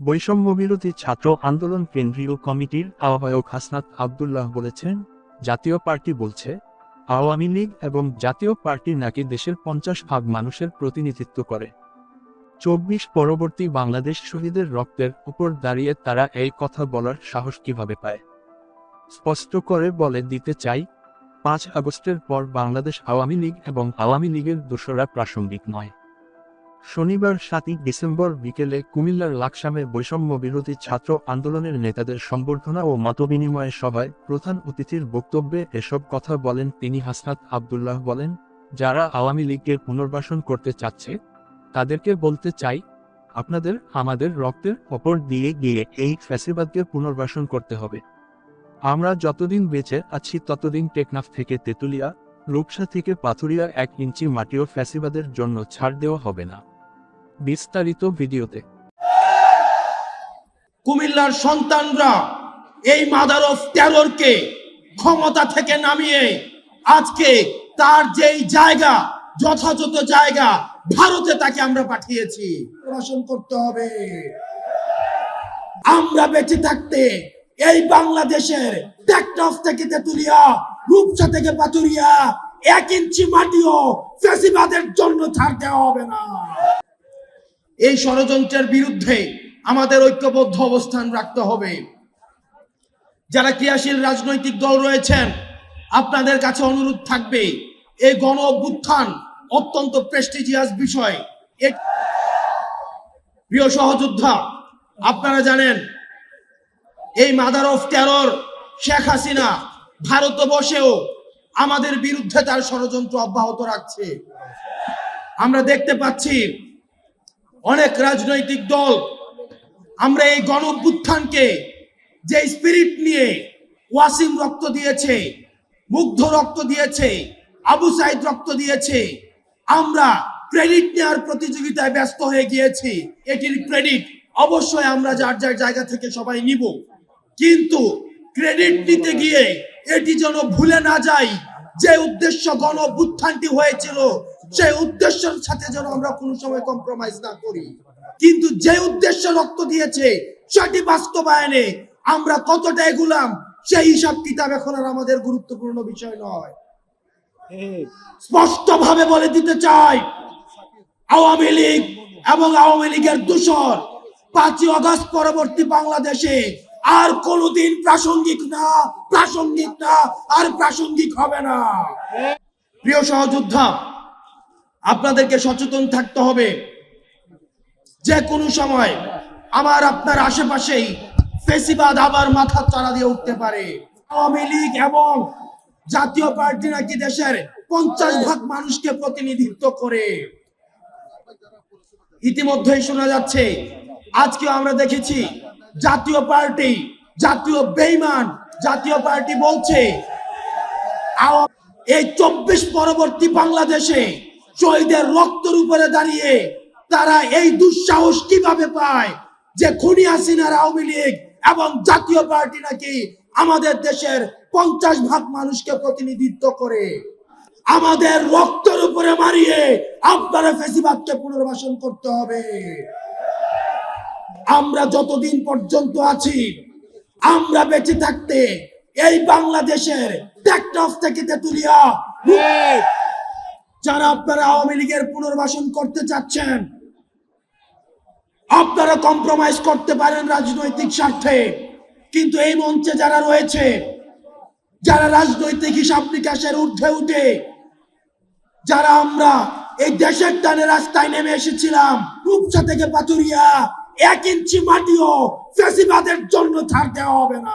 বৈষম্যবিরোধী ছাত্র আন্দোলন কেন্দ্রীয় কমিটির আহ্বায়ক হাসনাত আবদুল্লাহ বলেছেন, জাতীয় পার্টি বলছে, আওয়ামী লীগ এবং জাতীয় পার্টি নাকি দেশের পঞ্চাশ ভাগ মানুষের প্রতিনিধিত্ব করে। চব্বিশ পরবর্তী বাংলাদেশ শহীদের রক্তের উপর দাঁড়িয়ে তারা এই কথা বলার সাহস কীভাবে পায়? স্পষ্ট করে বলে দিতে চাই, পাঁচ আগস্টের পর বাংলাদেশ আওয়ামী লীগ এবং আওয়ামী লীগের দোসরা প্রাসঙ্গিক নয়। শনিবার সাতই ডিসেম্বর বিকেলে কুমিল্লার লাকসামে বৈষম্য বিরোধী ছাত্র আন্দোলনের নেতাদের সম্বর্ধনা ও মতবিনিময় সভায় প্রধান অতিথির বক্তব্যে এসব কথা বলেন তিনি হাসনাত আবদুল্লাহ বলেন, যারা আওয়ামী লীগের পুনর্বাসন করতে চাচ্ছে, তাদেরকে বলতে চাই, আপনাদের, আমাদের রক্তের ওপর দিয়ে গিয়ে এই ফ্যাসিবাদকে পুনর্বাসন করতে হবে। আমরা যতদিন বেঁচে আছি ততদিন টেকনাফ থেকে তেতুলিয়া রূপসা থেকে পাথুরিয়া এক ইঞ্চি মাটিও ফ্যাসিবাদের জন্য ছাড় দেওয়া হবে না। বিস্তারিত ভিডিওতে। কুমিল্লার সন্তানরা এই মাদার অফ টেররকে ক্ষমতা থেকে নামিয়ে আজকে তার যেই জায়গা যথাযথ জায়গা ভারতে তাকে আমরা পাঠিয়েছি। প্রশাসন করতে হবে। আমরা বেঁচে থাকতে এই বাংলাদেশের টেকটফ থেকে তেতুলিয়া রূপসা থেকে পাতুরিয়া এক ইঞ্চি মাটিও ফেসিবাদের জন্য ছাড় দেওয়া হবে না। এই ষড়যন্ত্রের বিরুদ্ধে আমাদের ঐক্যবদ্ধ অবস্থান রাখতে হবে। যারা ক্রিয়াশীল রাজনৈতিক দল রয়েছেন, আপনাদের কাছে অনুরোধ থাকবে, এই গণ অভ্যুত্থান অত্যন্ত প্রেস্টিজিয়াস বিষয়। প্রিয় সহযোদ্ধা, আপনারা জানেন, এই mother of terror Sheikh Hasina ভারতে বসেও আমাদের বিরুদ্ধে তার ষড়যন্ত্র অব্যাহত রাখছে। আমরা দেখতে পাচ্ছি অনেক রাজনৈতিক দল আমরা এই গণ যে স্পিরিট নিয়ে ওয়াসিম রক্ত দিয়েছে, মুগ্ধ রক্ত দিয়েছে, আবু সাইদ রক্ত দিয়েছে, আমরা ক্রেডিট নেওয়ার প্রতিযোগিতায় ব্যস্ত হয়ে গিয়েছি। এটির ক্রেডিট অবশ্যই আমরা যার যার জায়গা থেকে সবাই নিব। কিন্তু ক্রেডিট নিতে গিয়ে এটি যেন ভুলে না যাই যে উদ্দেশ্য গণ অভ্যুত্থানটি হয়েছিল, সেই উদ্দেশ্যের সাথে যেন আমরা কোনো সময় কম্প্রোমাইজ না করি। কিন্তু যে উদ্দেশ্য রক্ত দিয়েছে, সেটি বাস্তবায়নে আমরা কতটা এগুলাম, সেই হিসাব কিতাব এখন আর আমাদের গুরুত্বপূর্ণ বিষয় নয়। স্পষ্ট ভাবে বলে দিতে চাই, আওয়ামী লীগ এবং আওয়ামী লীগের দূষণ পাঁচই অগস্ট পরবর্তী বাংলাদেশে আর কোনোদিন প্রাসঙ্গিক না প্রাসঙ্গিক না, আর প্রাসঙ্গিক হবে না। প্রিয় সহযোদ্ধা, আপনাদেরকে সচেতন থাকতে হবে। যে কোনো সময় আমার আপনার আশেপাশেই ফেসিবাদ আবার মাথা চাড়া দিয়ে উঠতে পারে। আওয়ামী লীগ এবং জাতীয় পার্টি নাকি দেশের পঞ্চাশ ভাগ মানুষকে প্রতিনিধিত্ব করে। ইতিমধ্যেই শোনা যাচ্ছে আজকে আমরা দেখেছি জাতীয় পার্টি, জাতীয় বেইমান, জাতীয় পার্টি বলছে এই চব্বিশ পরবর্তী বাংলাদেশে শহীদের রক্তের উপরে দাঁড়িয়ে তারা এই দুঃসাহস কীভাবে পায় যে খুনি হাসিনার আওয়ামী লীগ এবং জাতীয় পার্টি নাকি আমাদের দেশের পঞ্চাশ ভাগ মানুষকে প্রতিনিধিত্ব করে? আমাদের রক্তের উপরে মারিয়ে আপনারা ফেসিবাদকে পুনর্বাসন করতে হবে। আমরা যতদিন পর্যন্ত আছি, আমরা বেঁচে থাকতে এই বাংলাদেশের তেতুলিয়া যারা আপনারা আওয়ামী লীগের পুনর্বাসন করতে চাচ্ছেন, আপনারা কম্প্রোমাইজ করতে পারেন রাজনৈতিক স্বার্থে। কিন্তু এই মঞ্চে যারা রয়েছে, যারা রাজনৈতিক হিসাব নিকাশের ঊর্ধ্বে উঠে, যারা আমরা এই দেশের টানে রাস্তায় নেমে এসেছিলাম, রূপসা থেকে পাতুরিয়া এক ইঞ্চি মাটিও ফেসিবাদের জন্য ছাড় দেওয়া হবে না।